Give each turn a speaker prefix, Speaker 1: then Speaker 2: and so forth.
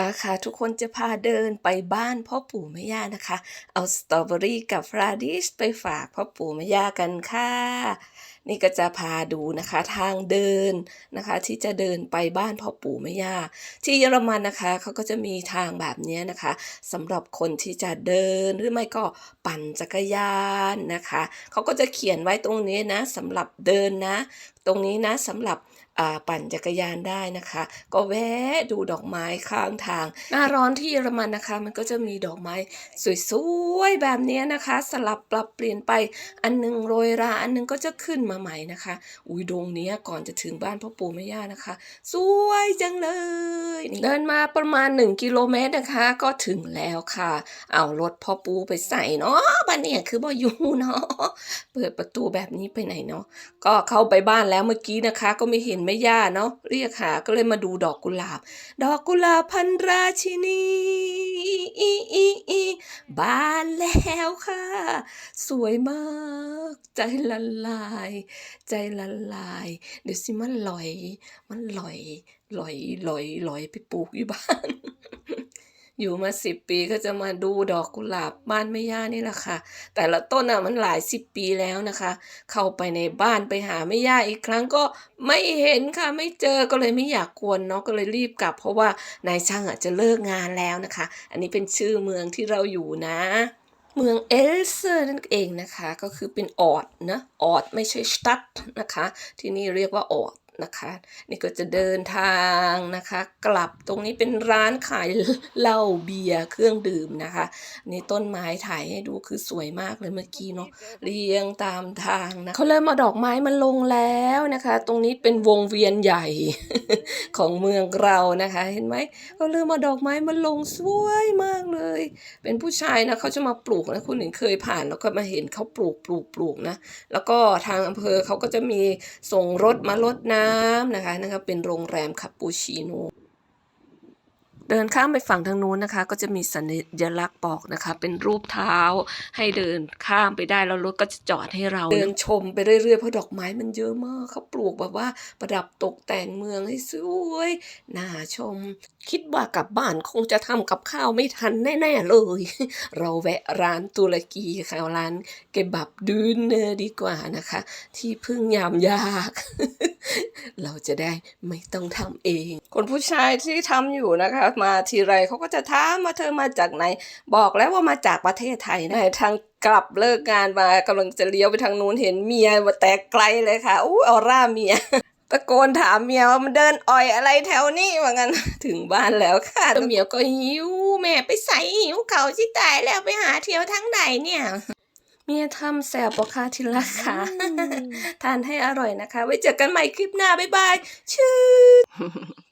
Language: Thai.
Speaker 1: ป้าค่ะทุกคนจะพาเดินไปบ้านพ่อปู่แม่ย่านะคะ เอาสตรอเบอรี่กับฟราดิชไปฝากพ่อปู่แม่ย่ากันค่ะ นี่ก็จะพาดูนะคะทางเดินนะคะ ที่จะเดินไปบ้านพ่อปู่แม่ย่าที่เยอรมันนะคะเขาก็จะมีทางแบบนี้นะคะสำหรับคนที่จะเดินหรือไม่ก็ปั่นจักรยานนะคะเขาก็จะเขียนไว้ตรงนี้นะสำหรับเดินนะ ตรงนี้นะสำหรับ ปั่นจักรยานได้นะคะ ก็แวะดูดอกไม้ข้างทาง หน้าร้อนที่เยอรมันนะคะ มันก็จะมีดอกไม้สวยๆแบบเนี้ยนะคะ สลับปรับเปลี่ยนไปอันหนึงโรยราอันหนึงก็จะขึ้นมาใหม่นะคะ อุ้ยดงเนี้ยก่อนจะถึงบ้านพ่อปู่แม่ย่านะคะ สวยจังเลยนี่เดินมาประมาณ 1 กิโลเมตรนะคะ ก็ถึงแล้วค่ะ เอารถพ่อปู่ไปใส่เนาะบ้านเนี่ยคือบ่อยู่เนาะเปิดประตูแบบนี้ไปไหนเนาะก็เข้าไปบ้านแล้วเมื่อกี้นะคะ ก็ไม่เห็นแม่ย่าเนาะเรียกหาก็เลยมาดูดอกกุหลาบ ดอกกุหลาบพันราชินีอีอีอีบานแล้วค่ะ สวยมาก ใจละลาย ใจละลาย เดี๋ยวสิมันลอย มันลอยลอยลอยลอยไปปลูกอยู่บ้าน อยู่มาสิบปีก็จะมาดูดอกกุหลาบบ้านแม่ย่านี่แหละค่ะ แต่ละต้นอะมันหลายสิบปีแล้วนะคะ เข้าไปในบ้านไปหาแม่ย่าอีกครั้งก็ไม่เห็นค่ะไม่เจอก็เลยไม่อยากกวนเนาะก็เลยรีบกลับ เพราะว่านายช่างอะจะเลิกงานแล้วนะคะ อันนี้เป็นชื่อเมืองที่เราอยู่นะเมืองเอลเซอร์นั่นเองนะคะ ก็คือเป็นออดนะออดไม่ใช่สตัดนะคะ ที่นี่เรียกว่าออด นะคะ นี่ก็จะเดินทางนะคะ กลับตรงนี้เป็นร้านขายเหล้าเบียร์เครื่องดื่มนะคะนี่ต้นไม้ถ่ายให้ดูคือสวยมากเลยเมื่อกี้เนาะเรียงตามทางนะเขาเริ่มมาดอกไม้มันลงแล้วนะคะ ตรงนี้เป็นวงเวียนใหญ่ของเมืองเรานะคะ เห็นไหมเขาเริ่มมาดอกไม้มันลงสวยมากเลย เป็นผู้ชายนะเขาจะมาปลูกนะคุณหญิงเคยผ่านแล้วก็มาเห็นเขาปลูกปลูกปลูกนะ แล้วก็ทางอำเภอเขาก็จะมีส่งรถมาลดน้ำนะคะนะคะเป็นโรงแรมคาปูชิโนเดินข้ามไปฝั่งทางนู้นนะคะ ก็จะมีสัญลักษณ์บอกนะคะ เป็นรูปเท้าให้เดินข้ามไปได้แล้วรถก็จะจอดให้เรา เดินชมไปเรื่อยๆเพราะดอกไม้มันเยอะมากเขาปลูกแบบว่าประดับตกแต่งเมืองให้สวยน่าชม คิดว่ากลับบ้านคงจะทำกับข้าวไม่ทันแน่ๆเลย เราแวะร้านตุรกีค่ะร้านเกบับดืนเนอร์ดีกว่านะคะ ที่พึ่งยามยาก เราจะได้ไม่ต้องทำเอง คนผู้ชายที่ทำอยู่นะคะ มาทีไรเขาก็จะถามมาเธอมาจากไหน บอกแล้วว่ามาจากประเทศไทยนะทางกลับเลิกงานมากำลังจะเลี้ยวไปทางนู้นเห็นเมียมาแต่ไกลเลยค่ะอู้ออร่าเมียตะโกนถามเมียว่ามันเดินอ่อยอะไรแถวนี้ว่างั้นถึงบ้านแล้วค่ะแล้วเมียก็หิวแม่ไปใส่หิวเขาที่ตายแล้วไปหาเที่ยวทั้งไหนเนี่ย เมียทำแสบปะคะทีละค่ะ ทานให้อร่อยนะคะ ไว้เจอกันใหม่คลิปหน้า บ๊ายบาย ชื่อ